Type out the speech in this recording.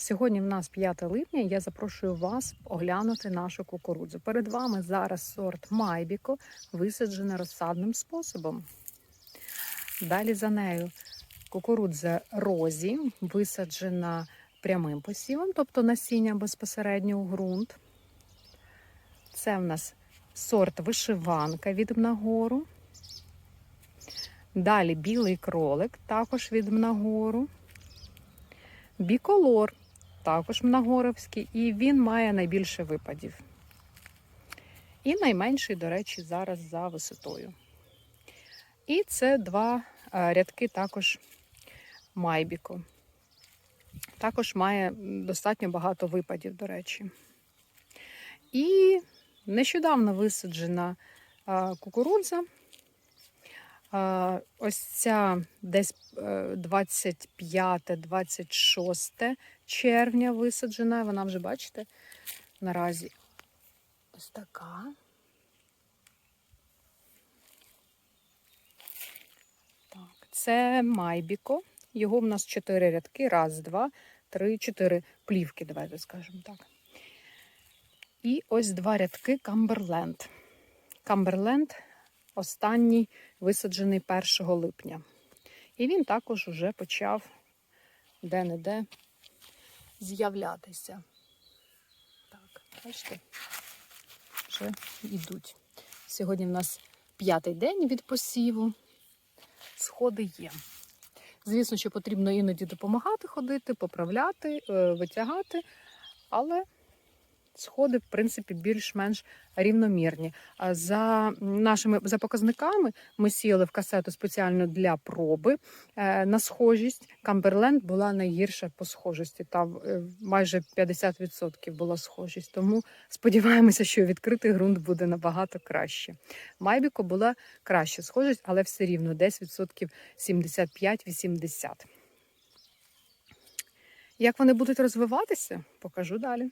Сьогодні в нас 5 липня. і Я запрошую вас оглянути нашу кукурудзу. Перед вами зараз сорт Майбіко, висаджена розсадним способом. Далі за нею кукурудза Розі, висаджена прямим посівом, тобто насіння безпосередньо у ґрунт. Це в нас сорт вишиванка від Мнагору. Далі білий кролик, також від Мнагору. Біколор, також Мнагоровський, і він має найбільше випадів. І найменший, до речі, зараз за висотою. І це два е, рядки також Майбіко. Також має достатньо багато випадів, до речі. І нещодавно висаджена е, кукурудза. Е, Ось ця десь 25-26 червня висаджена. Вона вже, бачите, наразі ось така. Так, це Майбіко. Його в нас чотири рядки. Раз, два, три, чотири плівки, давайте скажемо так. І ось два рядки Камберленд. Камберленд останній висаджений 1 липня. І він також уже почав де-не-де з'являтися. Так, бачите, вже йдуть. Сьогодні в нас п'ятий день від посіву. Сходи є. Звісно, що потрібно іноді допомагати ходити, поправляти, е, витягати, але сходи, в принципі, більш-менш рівномірні. За нашими за показниками ми сіяли в касету спеціально для проби е, на схожість. Камберленд була найгірша по схожості. Там е, майже 50% була схожість. Тому сподіваємося, що відкритий ґрунт буде набагато краще. Майбіко була краща схожість, але все рівно десь відсотків 75-80%. Як вони будуть розвиватися, покажу далі.